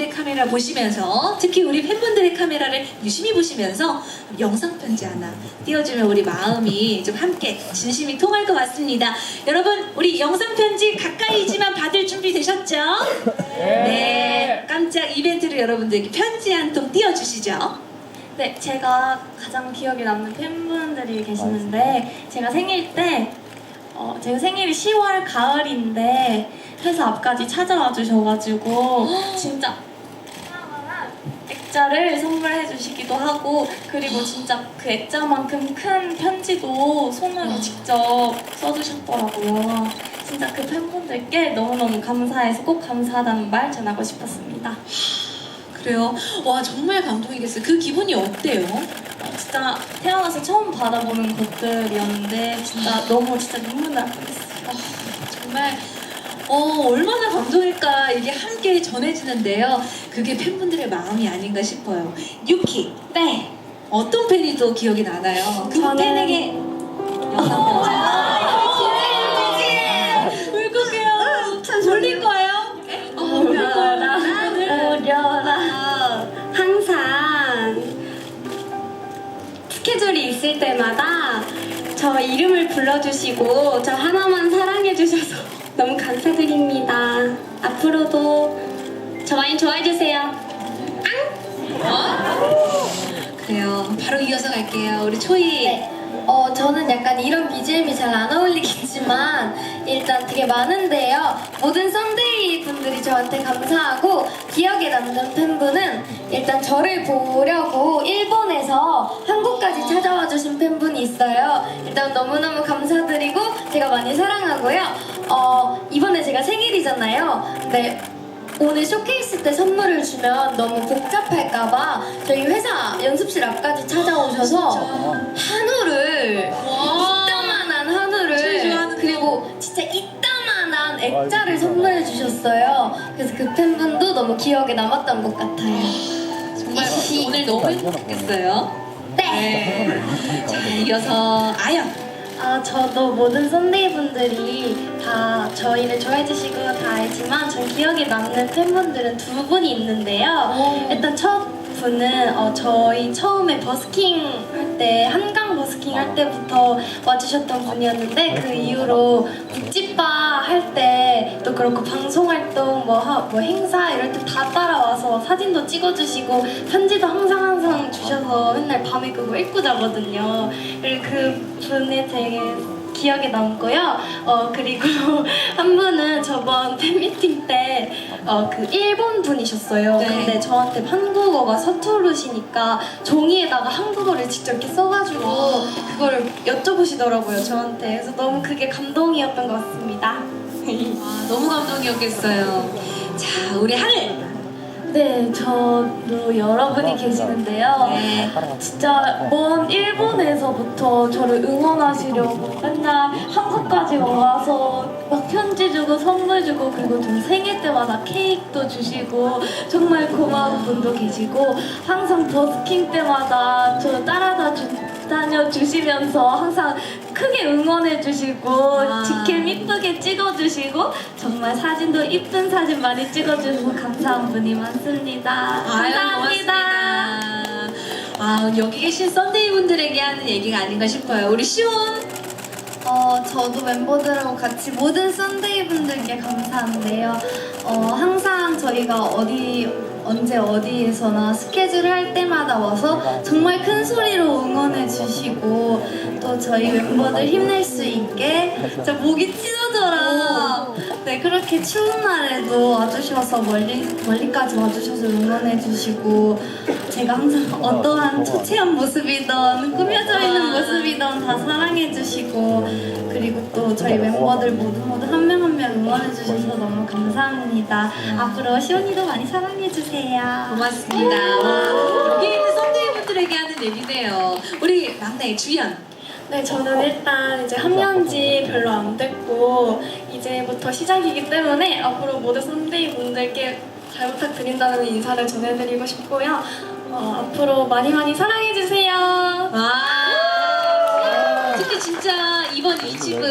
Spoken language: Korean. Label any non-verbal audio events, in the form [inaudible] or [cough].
팬분들의 카메라 보시면서 특히 우리 팬분들의 카메라를 유심히 보시면서 영상 편지 하나 띄워주면 우리 마음이 좀 함께 진심이 통할 것 같습니다. 여러분 우리 영상 편지 가까이지만 받을 준비 되셨죠? 네. 깜짝 이벤트로 여러분들께 편지 한 통 띄워주시죠. 네, 제가 가장 기억에 남는 팬분들이 계시는데 제가 생일 때 어, 제가 생일이 10월 가을인데 회사 앞까지 찾아와 주셔가지고 진짜 액자를 선물해 주시기도 하고 그리고 진짜 그 액자만큼 큰 편지도 손으로 직접 써주셨더라고요. 진짜 그 팬분들께 너무너무 감사해서 꼭 감사하다는 말 전하고 싶었습니다. 그래요? 와 정말 감동이겠어요. 그 기분이 어때요? 어, 진짜 태어나서 처음 받아보는 것들이었는데 진짜 너무 진짜 눈물 날 뻔했어요. 어, 얼마나 감동일까 이게 함께 전해지는데요. 그게 팬분들의 마음이 아닌가 싶어요. 유키 네. 어떤 팬이 또 기억이 나나요? 그 저는- 팬에게 영상 편지. 울컥해요. 돌릴 거예요? 어, 울릴 거예요. 우려라. 항상 스케줄이 있을 때마다 저 이름을 불러주시고 저 하나만 사랑해주셔서 너무 감사드립니다. 앞으로도 저 많이 좋아해주세요. 그래요. 바로 이어서 갈게요. 우리 초이. 네. 어, 저는 약간 이런 BGM이 잘 안 어울리겠지만 일단 되게 많은데요. 모든 썬데이 분들이 저한테 감사하고 기억에 남는 팬분은 일단 저를 보려고 일본에서 한국까지 찾아와 주신 팬분이 있어요. 일단 너무너무 감사드리고 제가 많이 사랑하고요. 어, 이번에 제가 생일이잖아요. 네. 오늘 쇼케이스 때 선물을 주면 너무 복잡할까봐 저희 회사 연습실 앞까지 찾아오셔서 한우를 와. 이따만한 한우를. 그리고 진짜 이따만한 액자를 선물해 주셨어요. 그래서 그 팬분도 너무 기억에 남았던 것 같아요. 정말 이씨. 오늘 너무 행복했어요. 네. 네. 자, 이어서 아연. 아, 저도 모든 썬데이 분들이 다 저희를 좋아해 주시고 다 알지만 전 기억에 남는 팬분들은 두 분이 있는데요. 일단 첫 분은 어, 저희 처음에 버스킹 할 때 한강 버스킹 할 때부터 와주셨던 분이었는데 그 이후로 국집바 할때또 그렇고 방송 활동 뭐, 하- 뭐 행사 이럴 때 다 따라와서 사진도 찍어주시고 편지도 항상 항상 주셔서 맨날 밤에 그거 읽고 자거든요. 그리고 그 분이 되게 기억에 남고요. 어 그리고 [laughs] 한 분은 저번 팬미팅 때 어 그 일본 분이셨어요. 네. 근데 저한테 한국어가 서투르시니까 종이에다가 한국어를 직접 이렇게 써가지고 그거를 여쭤보시더라고요 저한테. 그래서 너무 그게 감동이었던 것 같습니다. 와, 너무 감동이었겠어요. 자, 우리 하늘. 네, 저도 여러 분이 계시는데요. 네. 진짜 먼 일본에서부터 저를 응원하시려고 맨날 한국까지 와서 막 편지 주고 선물 주고 그리고 저 생일 때마다 케이크도 주시고 정말 고마운 분도 계시고 항상 버스킹 때마다 저 따라다 주, 다녀 주시면서 항상 크게 응원해 주시고 아. 직캠 이쁘게 찍어 주시고 정말 사진도 이쁜 사진 많이 찍어 주셔서 감사한 분이 많습니다. 아유, 감사합니다. 고맙습니다. 아, 여기 계신 썬데이 분들에게 하는 얘기가 아닌가 싶어요. 우리 시온. 어, 저도 멤버들하고 같이 모든 썬데이 분들께 감사한데요. 어, 항상 저희가 어디, 언제 어디에서나 스케줄을 할 때마다 와서 정말 큰 소리로 응원해 주시고 또 저희 멤버들 힘낼 수 있게 진짜 목이 찢어져라. 네, 그렇게 추운 날에도 와주셔서 멀리, 멀리까지 와주셔서 응원해 주시고 제가 항상 어떠한 초췌한 모습이든 꾸며져 있는 모습이든 다 사랑해 주시고 그리고 또 저희 멤버들 모두 모두 한 명 한 명 응원해 주셔서 너무 감사합니다. 앞으로 시온이도 많이 사랑해 주세요. 고맙습니다. 와, 여기 있는 썬데이 분들에게 하는 얘기네요. 우리 막내 주연. 네, 저는 일단 이제 합류한 지 별로 안 됐고 이제부터 시작이기 때문에 앞으로 모든 선배이 분들께 잘 부탁드린다는 인사를 전해드리고 싶고요. 어, 앞으로 많이 많이 사랑해주세요. 와. 특히 진짜 이번 2집은